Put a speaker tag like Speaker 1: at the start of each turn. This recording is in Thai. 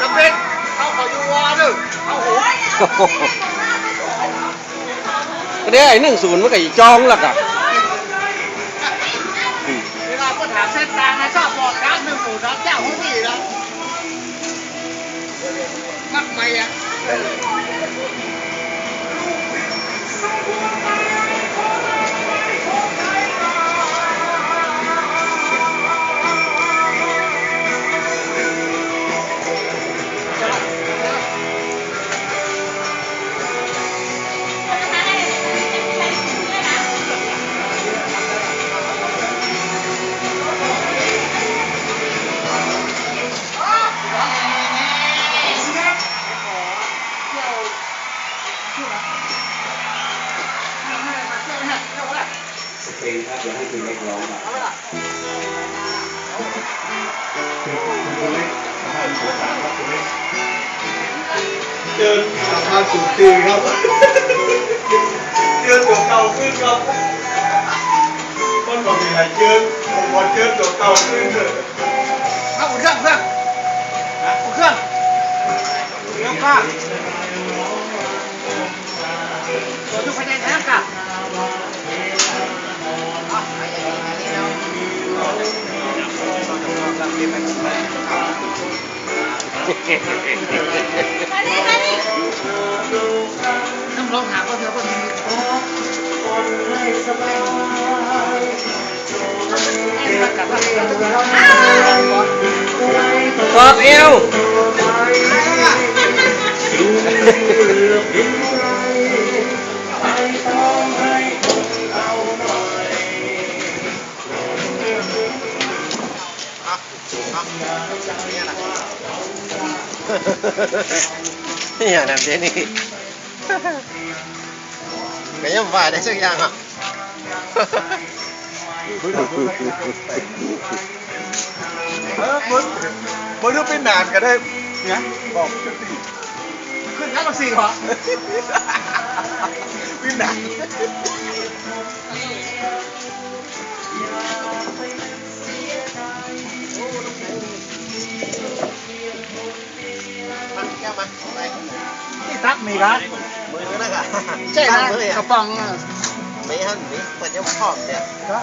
Speaker 1: จะเก็ได้ไอ้หนึ่งศูนย์มันก็อีจองละกัะ
Speaker 2: เวลาคนถามเส้นทางนะชอบบอกรัาหนึ่งศูนย์รัานเจ้าของพี่นะมักไหมอะ
Speaker 3: เพลงครับเดี๋ยวให้คุณเล็กร้องครับ
Speaker 4: เดินกลับมาสู่ตีครับเดิน ตัวเก่าขึ้นครับมันบอกมีอะไรเดินผมบอกเดินตัวเก่าขึ้นเถอะ
Speaker 2: เอาอุ่นเครื่องเพื่อนอุ่นเครื่องเลี้ยว ข้างตัวทุกประเด็นนะกับน้ำร้องหาก็เธอก็มีโอ้ให้มากับว่า
Speaker 1: กอดเอวนี่อย่างนั้นเดี๋ยวนี้ก็ยังว่าได้สักอย่างอะ
Speaker 4: เออมึงมึงต้องเป็นนานก็ได้เนี่ยบอก
Speaker 2: ขึ้นครับมาสี่เหรอ
Speaker 4: เป็นนาน
Speaker 1: มันแก้วมาไป
Speaker 2: นี่ตักมีครับ
Speaker 1: มือนะครับ
Speaker 2: ใช่นะ
Speaker 1: มือก
Speaker 2: ระป๋อง
Speaker 1: ไม่หันนี่มันจะพร้อมเนี่ย
Speaker 2: ครับ